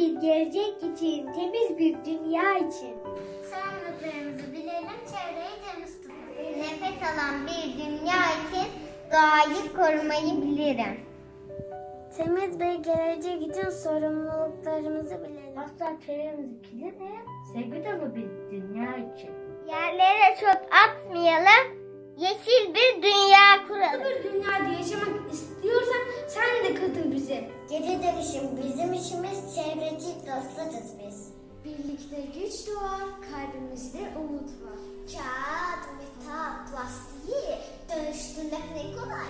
bir gelecek için, temiz bir dünya için. Sorumluluklarımızı bilelim, çevreyi temiz tutalım. Nefes alan bir dünya için doğayı korumayı bilirim. Temiz bir gelecek için sorumluluklarımızı bilelim. Asla çevremizi kirletmeyen, sevgi dolu bir dünya için. Yerlere çöp atmayalım. Yeşil bir dünya kuralım. bir dünyada yaşamak istiyorsan sen de katıl bize. Geri dönüşüm bizim işimiz, dostlarız biz. Birlikte güç doğar, kalbimizde umut var. Kağıt, metal, plastiği dönüştürmek ne kolay.